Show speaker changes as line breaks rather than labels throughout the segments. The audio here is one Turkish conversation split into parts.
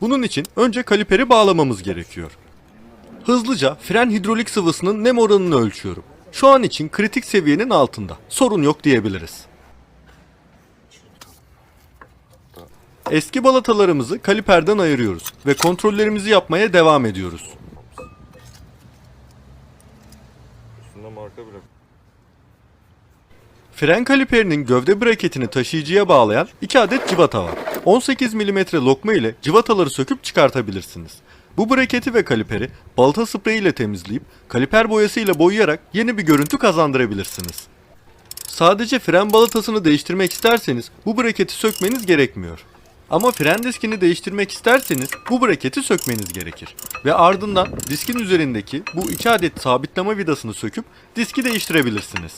Bunun için önce kaliperi bağlamamız gerekiyor. Hızlıca fren hidrolik sıvısının nem oranını ölçüyorum. Şu an için kritik seviyenin altında. Sorun yok diyebiliriz. Eski balatalarımızı kaliperden ayırıyoruz ve kontrollerimizi yapmaya devam ediyoruz. Fren kaliperinin gövde braketini taşıyıcıya bağlayan 2 adet civata var. 18 mm lokma ile civataları söküp çıkartabilirsiniz. Bu braketi ve kaliperi balata spreyi ile temizleyip kaliper boyası ile boyayarak yeni bir görüntü kazandırabilirsiniz. Sadece fren balatasını değiştirmek isterseniz bu braketi sökmeniz gerekmiyor. Ama fren diskini değiştirmek isterseniz bu braketi sökmeniz gerekir. Ve ardından diskin üzerindeki bu 2 adet sabitleme vidasını söküp diski değiştirebilirsiniz.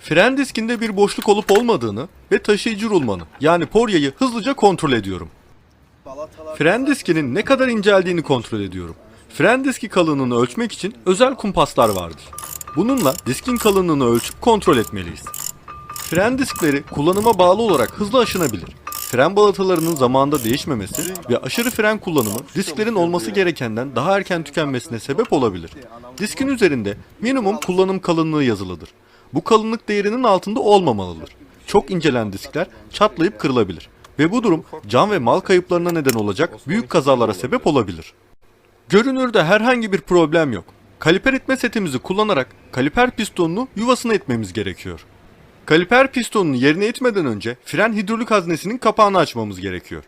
Fren diskinde bir boşluk olup olmadığını ve taşıyıcı rulmanı yani poryayı hızlıca kontrol ediyorum. Fren diskinin ne kadar inceldiğini kontrol ediyorum. Fren diski kalınlığını ölçmek için özel kumpaslar vardır. Bununla diskin kalınlığını ölçüp kontrol etmeliyiz. Fren diskleri kullanıma bağlı olarak hızlı aşınabilir. Fren balatalarının zamanında değişmemesi ve aşırı fren kullanımı disklerin olması gerekenden daha erken tükenmesine sebep olabilir. Diskin üzerinde minimum kullanım kalınlığı yazılıdır. Bu kalınlık değerinin altında olmamalıdır. Çok incelen diskler çatlayıp kırılabilir ve bu durum can ve mal kayıplarına neden olacak büyük kazalara sebep olabilir. Görünürde herhangi bir problem yok. Kaliper itme setimizi kullanarak kaliper pistonunu yuvasına itmemiz gerekiyor. Kaliper pistonunu yerine itmeden önce fren hidrolik haznesinin kapağını açmamız gerekiyor.